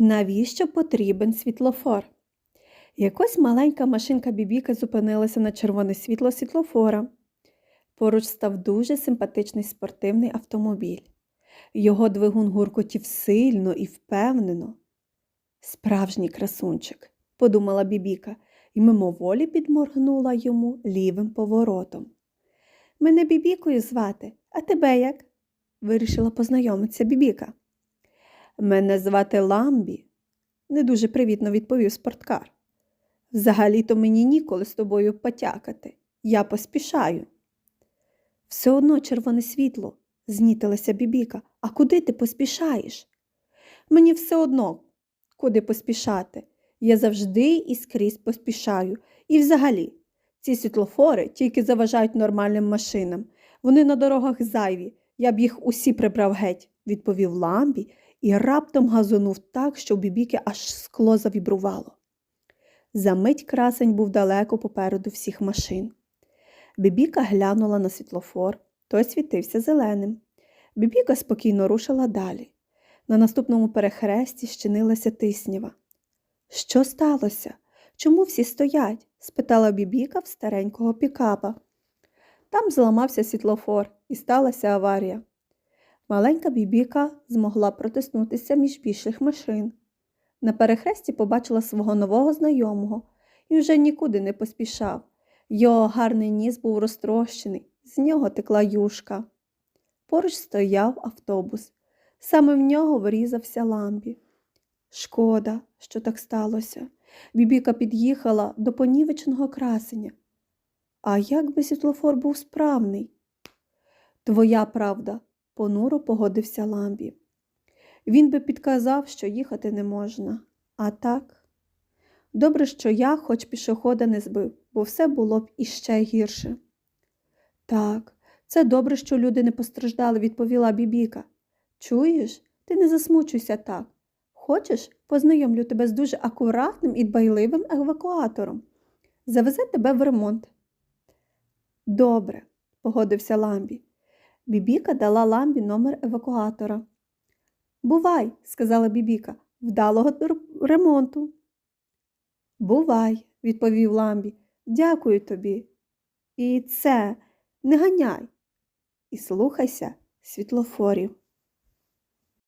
Навіщо потрібен світлофор? Якось маленька машинка бібіка зупинилася на червоне світло світлофора. Поруч став дуже симпатичний спортивний автомобіль. Його двигун гуркотів сильно і впевнено. Справжній красунчик, подумала бібіка і мимоволі підморгнула йому лівим поворотом. Мене бібікою звати, а тебе як? вирішила познайомитися бібіка. Мене звати Ламбі, не дуже привітно відповів спорткар. Взагалі-то мені ніколи з тобою потякати. Я поспішаю. Все одно червоне світло, знітилася бібіка. А куди ти поспішаєш? Мені все одно, куди поспішати. Я завжди і скрізь поспішаю. І взагалі, ці світлофори тільки заважають нормальним машинам. Вони на дорогах зайві. Я б їх усі прибрав геть, відповів Ламбі і раптом газонув так, що у бібіки аж скло завібрувало. Замить красень був далеко попереду всіх машин. Бібіка глянула на світлофор, той світився зеленим. Бібіка спокійно рушила далі. На наступному перехресті щинилася тиснява. Що сталося? Чому всі стоять? спитала бібіка в старенького пікапа. Там зламався світлофор і сталася аварія. Маленька бібіка змогла протиснутися між більших машин. На перехресті побачила свого нового знайомого і вже нікуди не поспішав. Його гарний ніс був розтрощений, з нього текла юшка. Поруч стояв автобус. Саме в нього врізався ламбі. Шкода, що так сталося. Бібіка під'їхала до понівеченого красення. А як би світлофор був справний? Твоя правда, понуро погодився ламбі. Він би підказав, що їхати не можна. А так? Добре, що я хоч пішохода не збив, бо все було б іще гірше. Так, це добре, що люди не постраждали, відповіла бібіка. Чуєш, ти не засмучуйся так. Хочеш, познайомлю тебе з дуже акуратним і дбайливим евакуатором. Завезе тебе в ремонт. Добре, погодився Ламбі. Бібіка дала ламбі номер евакуатора. Бувай, сказала бібіка, вдалого ремонту. Бувай, відповів ламбі. Дякую тобі. І це не ганяй. І слухайся світлофорів.